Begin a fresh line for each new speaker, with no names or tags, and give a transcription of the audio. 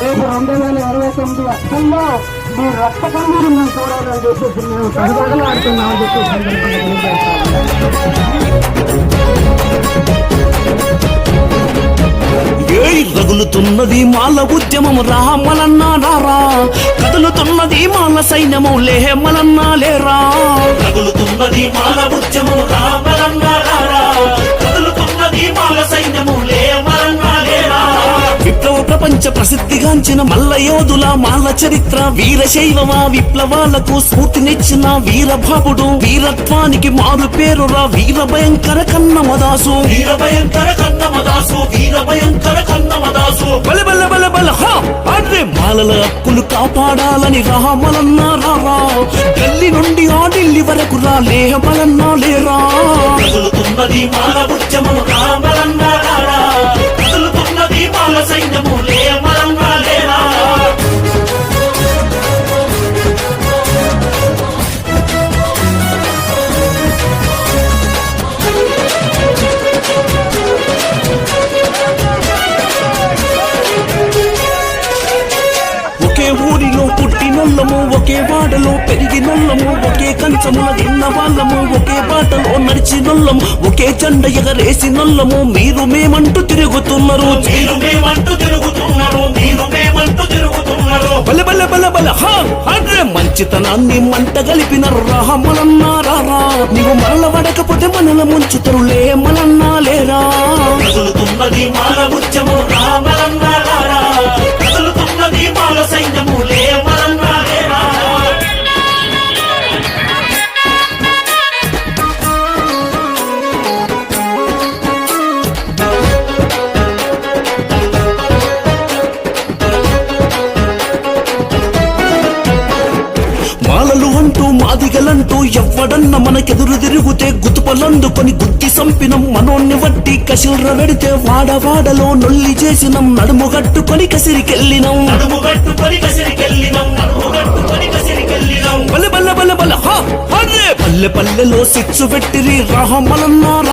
రేపు
రెండు రగులుతున్నది మాల ఉద్యమం రామలన్నా కదులుతున్నది మాల సైన్యము లేమలన్నా లేరా రగులుతున్నది మాల ఉద్యమం రామలన్నా ప్రపంచ ప్రసిద్ధిగాంచిన మల్ల యోధుల మాల చరిత్ర వీరశైవమా విప్లవాలకు స్ఫూర్తినిచ్చిన వీరభావుడు వీరత్వానికి మారు పేరురా వీర భయంకర కన్నమదాసు. వీర భయంకర కన్నమదాసు వీర భయంకర కన్నమదాసు. బల బల బల బల హా! అరే మాలల హక్కులు కాపాడాలని రామలన్నా రారా గల్లి నుండి ఆ ఢిల్లీ వరకు రా లేహమలన్నా లేరా. కదులుతున్నది మాల ఉద్యమము రామలన్నా రారా కదులుతున్నది మాల సైన్యము వాళ్ళము ఒకే వాడలో పెరిగినొల్లము ఒకే కంచమున తిన్న వాళ్ళము ఒకే బాటలో నడిచినొల్లము ఒకే జెండ ఎగరేసినొల్లము మీరు మేమంటూ తిరుగుతున్నారు. మీరు మేమంటూ తిరుగుతున్నారు. మీరు మేమంటూ తిరుగుతున్నారు. బల బల బల బల హా అరే మంచితనాన్ని మంట గలిపిన రామలన్నారా నీవు మరల వడకపోతే మనల ముంచుతరులే లేమలన్నా లేరా. కదులుతున్నది మాల ఉద్యమం రామ మాదిగలంటూ ఎవ్వడన్న మనకెదురు తిరుగుతే గుతుపలందుకొని గుత్తి సంపినం మనోన్ని వట్టి కసిల్ర వెడితే వాడవాడలో నొల్లి చేసినం నడుము కట్టుకొని కసిరికెళ్ళినం. నడుము కట్టుకొని కసిరికెళ్ళినం నడుము కట్టుకొని కసిరికెళ్ళినం. బల బల బల బల హా అరే పల్లె పల్లెలో సిచ్చు పెట్టిరి రాహమలన్నా